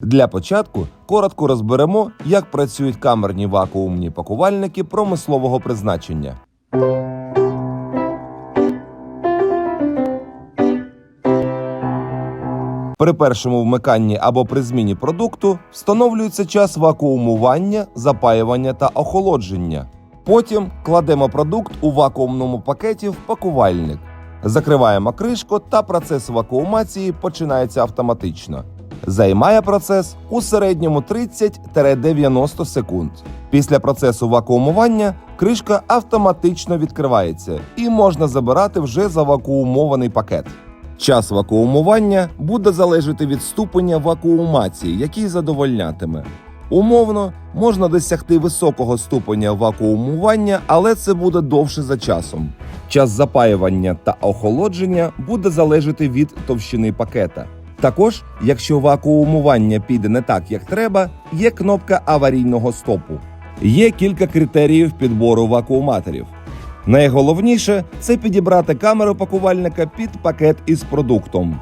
Для початку коротко розберемо, як працюють камерні вакуумні пакувальники промислового призначення. При першому вмиканні або при зміні продукту встановлюється час вакуумування, запаювання та охолодження. Потім кладемо продукт у вакуумному пакеті в пакувальник. Закриваємо кришку та процес вакуумації починається автоматично. Займає процес у середньому 30-90 секунд. Після процесу вакуумування кришка автоматично відкривається і можна забирати вже завакуумований пакет. Час вакуумування буде залежати від ступеня вакуумації, який задовольнятиме. Умовно можна досягти високого ступеня вакуумування, але це буде довше за часом. Час запаювання та охолодження буде залежати від товщини пакета. Також, якщо вакуумування піде не так, як треба, є кнопка аварійного стопу. Є кілька критеріїв підбору вакууматорів. Найголовніше це підібрати камеру пакувальника під пакет із продуктом.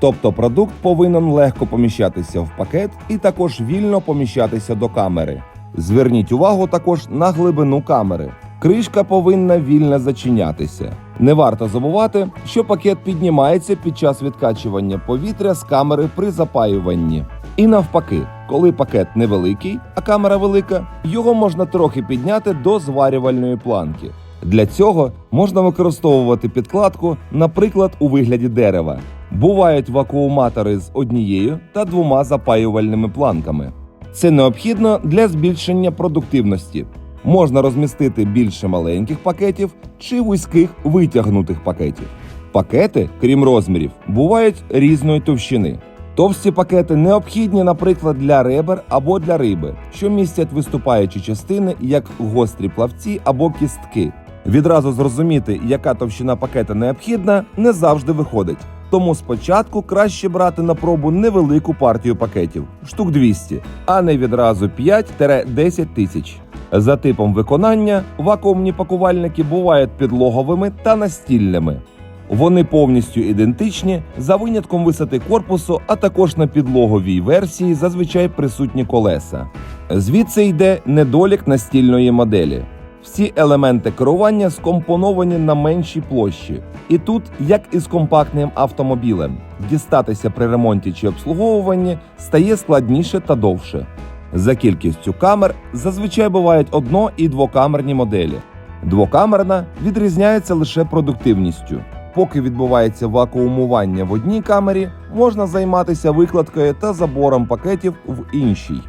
Тобто продукт повинен легко поміщатися в пакет і також вільно поміщатися до камери. Зверніть увагу також на глибину камери. Кришка повинна вільно зачинятися. Не варто забувати, що пакет піднімається під час відкачування повітря з камери при запаюванні. І навпаки, коли пакет невеликий, а камера велика, його можна трохи підняти до зварювальної планки. Для цього можна використовувати підкладку, наприклад, у вигляді дерева. Бувають вакууматори з однією та двома запаювальними планками. Це необхідно для збільшення продуктивності. Можна розмістити більше маленьких пакетів чи вузьких витягнутих пакетів. Пакети, крім розмірів, бувають різної товщини. Товсті пакети необхідні, наприклад, для ребер або для риби, що містять виступаючі частини, як гострі плавці або кістки. Відразу зрозуміти, яка товщина пакета необхідна, не завжди виходить. Тому спочатку краще брати на пробу невелику партію пакетів штук 200, а не відразу 5-10 тисяч. За типом виконання вакуумні пакувальники бувають підлоговими та настільними. Вони повністю ідентичні за винятком висоти корпусу, а також на підлоговій версії зазвичай присутні колеса. Звідси йде недолік настільної моделі. Всі елементи керування скомпоновані на меншій площі, і тут, як і з компактним автомобілем, дістатися при ремонті чи обслуговуванні стає складніше та довше. За кількістю камер зазвичай бувають одно- і двокамерні моделі. Двокамерна відрізняється лише продуктивністю. Поки відбувається вакуумування в одній камері, можна займатися викладкою та забором пакетів в іншій.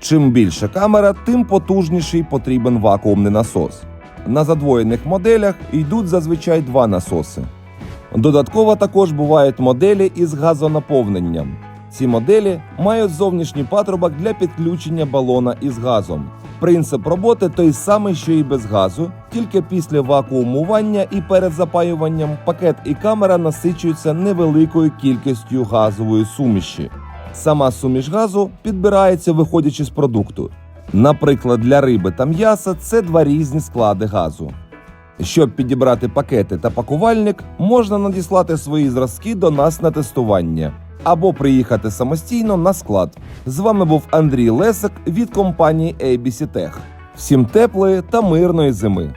Чим більше камера, тим потужніший потрібен вакуумний насос. На задвоєних моделях йдуть зазвичай два насоси. Додатково також бувають моделі із газонаповненням. Ці моделі мають зовнішній патрубок для підключення балона із газом. Принцип роботи той самий, що і без газу, тільки після вакуумування і перед запаюванням пакет і камера насичуються невеликою кількістю газової суміші. Сама суміш газу підбирається виходячи з продукту. Наприклад, для риби та м'яса це два різні склади газу. Щоб підібрати пакети та пакувальник, можна надіслати свої зразки до нас на тестування або приїхати самостійно на склад. З вами був Андрій Лесик від компанії ABC Tech. Всім теплої та мирної зими!